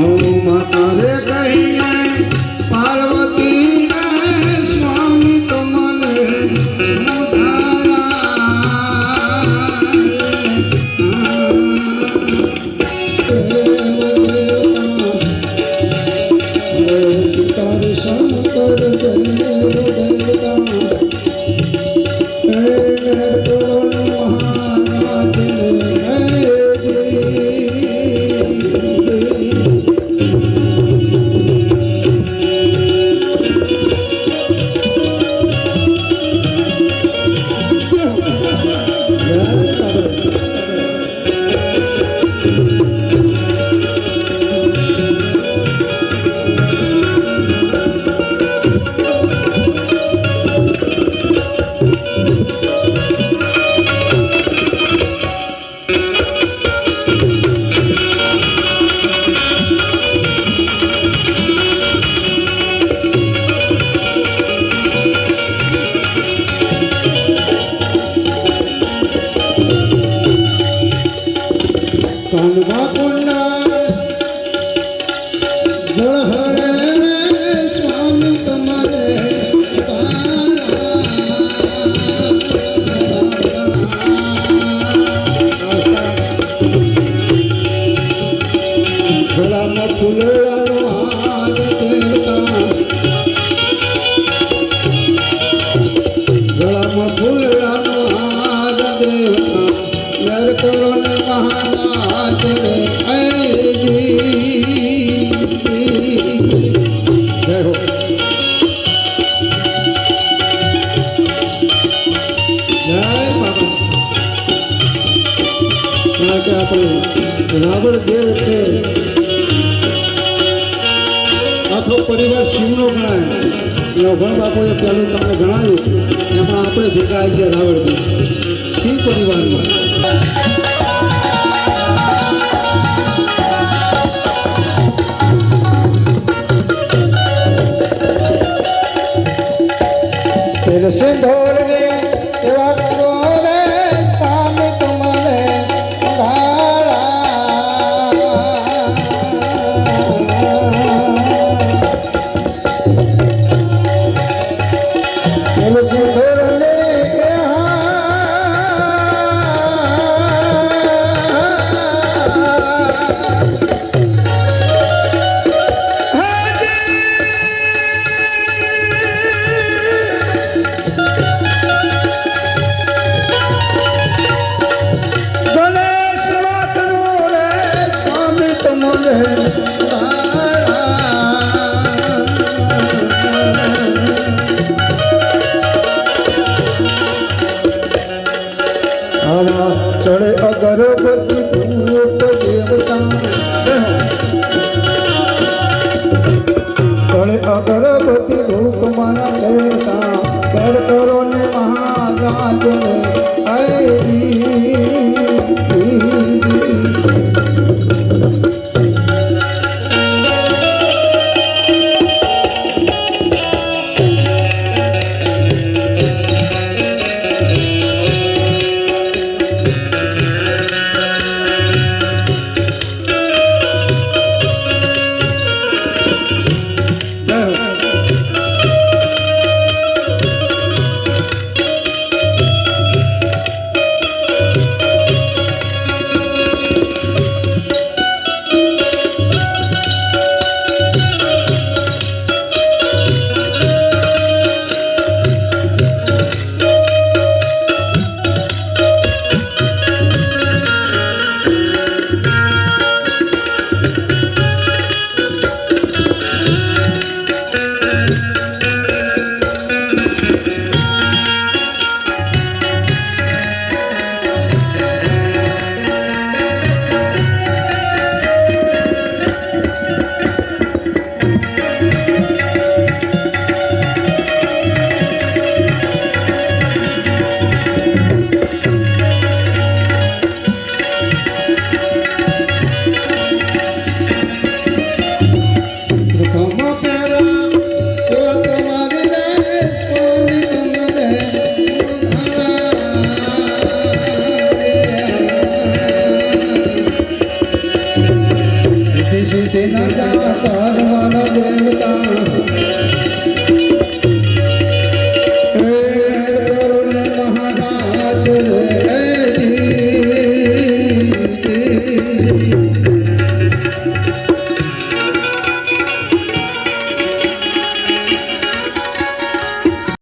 ও মাতারে રાવણ દેવ છે. આખો પરિવાર શિવનો ગણાય. એ અભણ બાપુએ પહેલું તમને ગણાવ્યું એમાં આપણે ભેગા આવી ગયા રાવણ દેવ. શિવ પરિવારમાં. સિદ્ધોરની સેવા કરો. आई શિષિ ન જાતા મન દેવતા.